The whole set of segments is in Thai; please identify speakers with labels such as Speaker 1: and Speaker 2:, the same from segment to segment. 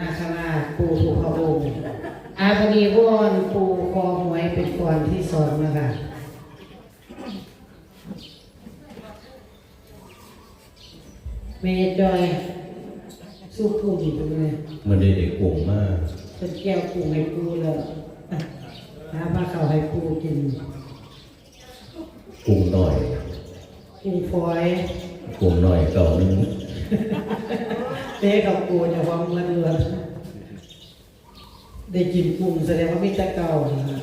Speaker 1: อาคราปูถูกพระองค์อาพอดีวอนปูคอหวยเป็นก่อนที่สองนะคะเมย์จอยสู้ปูดีตรงนี้
Speaker 2: มันได้เด็กโก่งมาก
Speaker 1: เป็นแก้วปูให้ปูเลยหาปลาเขาวให้ปูกิน
Speaker 2: กุ้งหน่อย
Speaker 1: ปูฟอย
Speaker 2: กุ้งหน่อยเก่านึง
Speaker 1: เต้กับกูจะวางเงินเรือนได้กินกุ้งแสดงว่ามีแต่เก่านะฮะ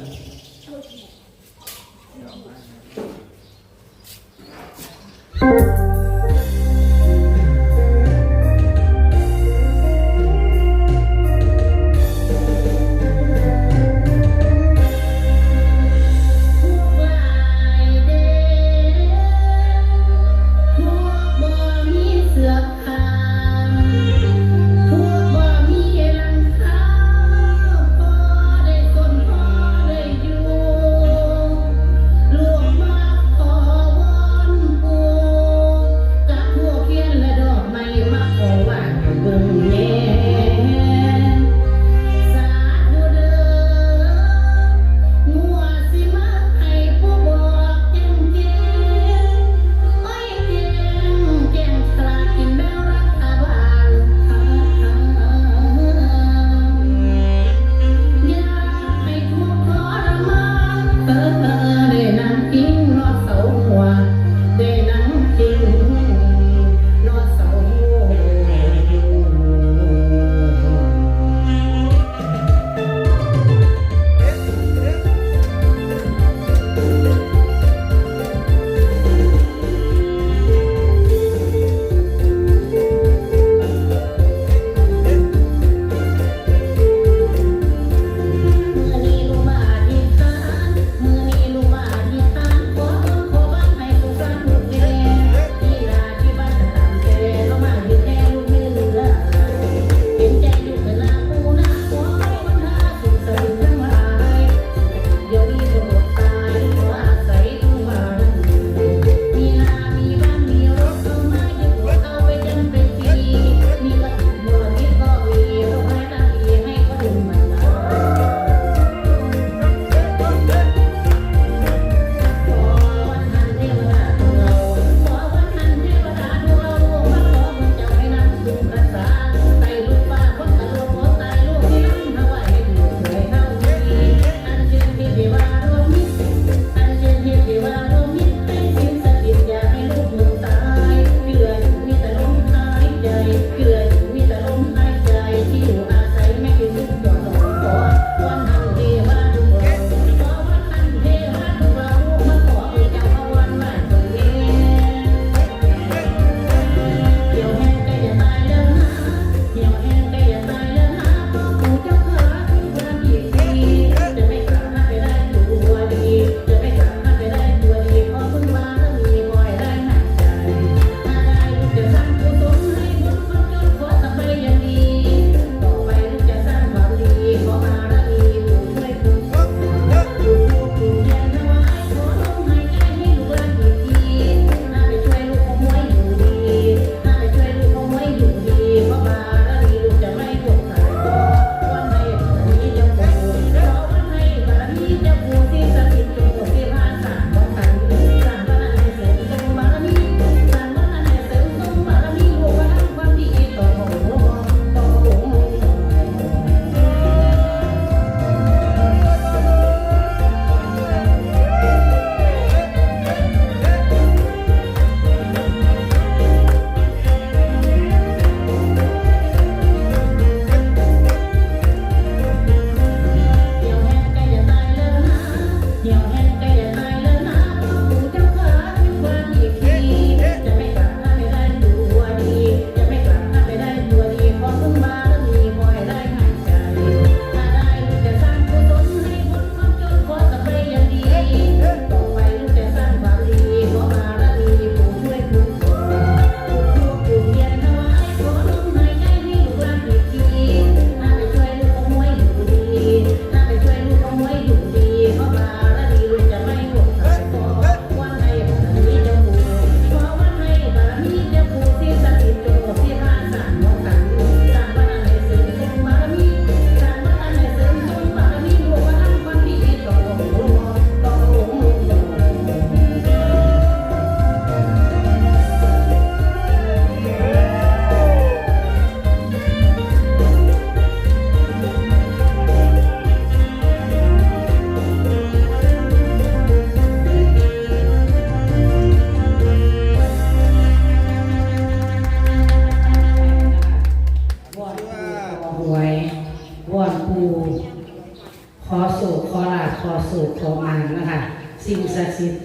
Speaker 1: สิ่งศักดิ์สิทธิ์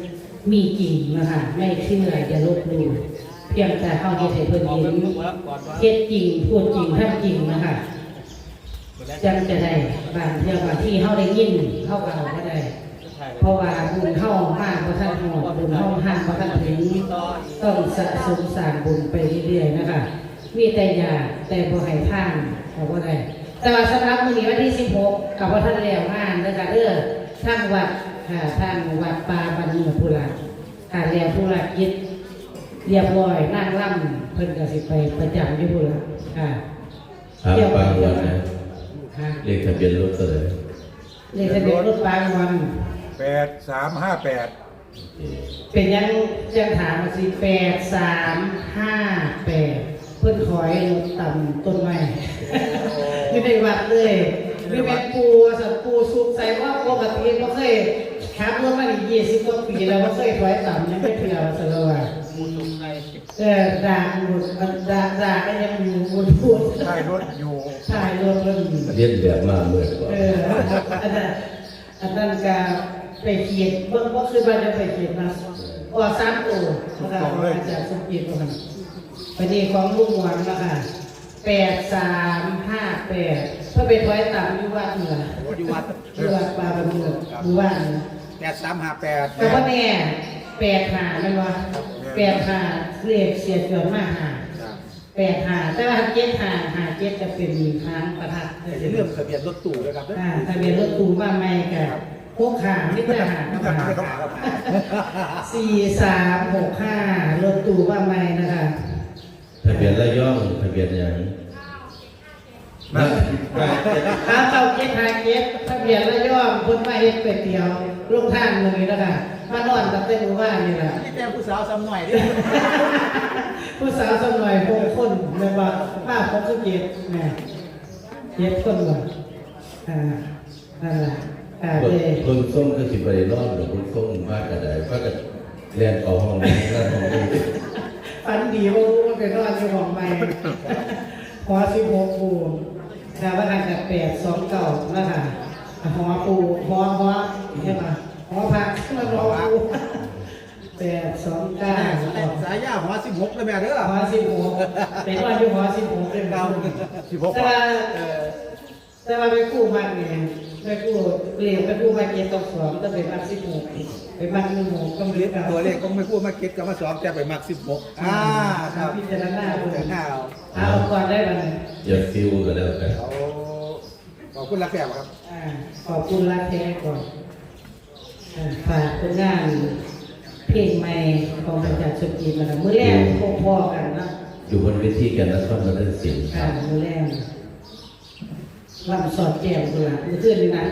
Speaker 1: มีจริงนะคะไม่เชื่ออย่าลบหลู่เพียงแต่เข้าเฮ็ดให้เพิ่นเห็นเฮ็ดจริงพูดจริงทำจริงนะคะจังจะได้บางเที่ยวบางที่เฮาได้ยินเฮาก็เอาบ่ได้ เพราะว่าบุญเฮามากบ่ทันหอดบุญเฮาห่างบ่ทันถึงต้องสะสมสร้างบุญไปเรื่อยๆนะคะมีแต่ยาแต่บ่ให้ท่านเอาบ่ได้แต่ว่าสำหรับมื้อนี้วันที่ 16กับว่าท่านแล้วงานเด้อค่ะเด้อทางวัด ค่ะทางวัดป่าบ้านเหนือพุราค่ะแล้วธุรกิจเรียบร้อยนั่งล่ำเพิ่นก็สิไปประจำอยู่พุราค่ะ
Speaker 2: ถามบางวันนะ
Speaker 1: ค่ะ
Speaker 2: เลขทะเบียนรถก็เลย
Speaker 1: เลขทะเบียนรถบางวัน
Speaker 3: แปดสามห้าแปด
Speaker 1: เป็นยังยังถามมาสิแปดสามห้าแปดเพื่อนถอยรถต่ำต้นไม้ไม่ได้วัดเลยไม่แม่นปูสัตว์ปูสุกใส่ว่าปกติก็เคย ขับรถมาอีกยี่สิบกว่าปีแล้วก็เคยถอยต่ำยังไม่เที่ยวสลว่าเออด่าหมดด่าด่าก็ยังอยู่บนพูด
Speaker 3: ใช่รถอยู่
Speaker 1: ถ่ายรถเริ่ม
Speaker 2: เรียนแบบมาเมื่อก่อน
Speaker 1: เอออันนั้นอันนั้นก็ไปเขียนเบิ่งว่าคือว่าจะไปเขียนมาออกสามตัวนะคะอาจารย์สมจิตว่ามันพอดีของลุงหวันนะคะแปดสามห้าแปดเพื่อไปถอยต่ำอยู่วัดเหนือ
Speaker 3: อยู่วัด
Speaker 1: อยู่วัดปลาบนเหนืออยู่วัดเหนือ
Speaker 3: แปดสามห้าแปด
Speaker 1: แต่ว่าแน่แปดหาไม่นว่าแปดหาเลขเสียเกินมากหาแปดหาแต่ว่าเจ็ดหาหาเจ็ดจะเป็นหางประทัด
Speaker 3: จะเรื่องทะเบียนรถตู้ด้วยครับ
Speaker 1: อ่าทะเบียนรถตู้บ้านไม่กับพวกขาไม่ได้หา
Speaker 3: ไม่
Speaker 1: เข้า
Speaker 3: ต้อง
Speaker 1: มา
Speaker 3: ไม่ต้องหาครับ
Speaker 1: สี่สามหกห้ารถตู้บ้านไม่นะคะ
Speaker 2: ทะเบียนระยองทะเบียนหยัง
Speaker 3: นั่น
Speaker 1: ขาเก่าเจ็ดหาเจ็ดทะเบียนระยองคนมาเฮ็ดเป็ดเดียวลูกท่านมือนี้นะคะมานอนตั้งแต่หมู่บ้านนี่แหละ
Speaker 3: นี่แต่ผู้สาวซ้ำหน่อยดิ
Speaker 1: ผู้สาวสมัยหกคนแม่ว่าป้าพกก็เจ็ดแม่เจ็ดคนว่ะอ่านั่นแหละอ่า
Speaker 2: เพิ่
Speaker 1: เด้
Speaker 2: งเพิ่งส่งก็สิบไปนอนหรือเพิ่งส่งมากกระไดก็จะเรียนเอาห้องนี้แล้วห้องนี้
Speaker 1: ฝันดีว่ารู้ว่าเป็นนอนอยู่ห้องใหม่หอสิบหกปู ค่ว่าทางกับแปดสองเก่านะคะหอปูหอหอใช่ปะหอพักมาหอปูแปดสองเก้า
Speaker 3: สายยาหัวสิบหกเลยแม่เด้อ
Speaker 1: หอสิบหกเป็นวันอยู่หอสิบหกเป็นเรา
Speaker 3: สิบหก
Speaker 1: แต่ว่าแต่ว่าไปกู้มันเนี่ยไปกู้เรียนไปกู้มาเกียรติสองต้องเป็นมันสิบหก เป็นมันหนึ่งหกต้องเรียนเอา
Speaker 3: ตัวเลขก็ไม่พูดมาคิดกับมาสอบแต่ไปมักสิบหกอ่าครับ
Speaker 1: พิจารณาดู
Speaker 3: เดี๋ยวหน้าเอา
Speaker 1: เอาก่อนได้ไหม
Speaker 2: อย่าฟิวก็แล้วกัน
Speaker 3: เอาขอบคุณรักแก้วครับ
Speaker 1: อ่าขอบคุณรักแท้ก่อนอ่าฝากผลงานเพลงใหม่ของอาจารย์สุกีมาแล้วมื้อแรกพอๆกันเนาะ
Speaker 2: อยู่บนเวทีกันนครนนศิลป์ค
Speaker 1: อ่า
Speaker 2: รับ
Speaker 1: มื้อแรกลำสอดแก้วกุหลาบมื้อคืนนี่นะ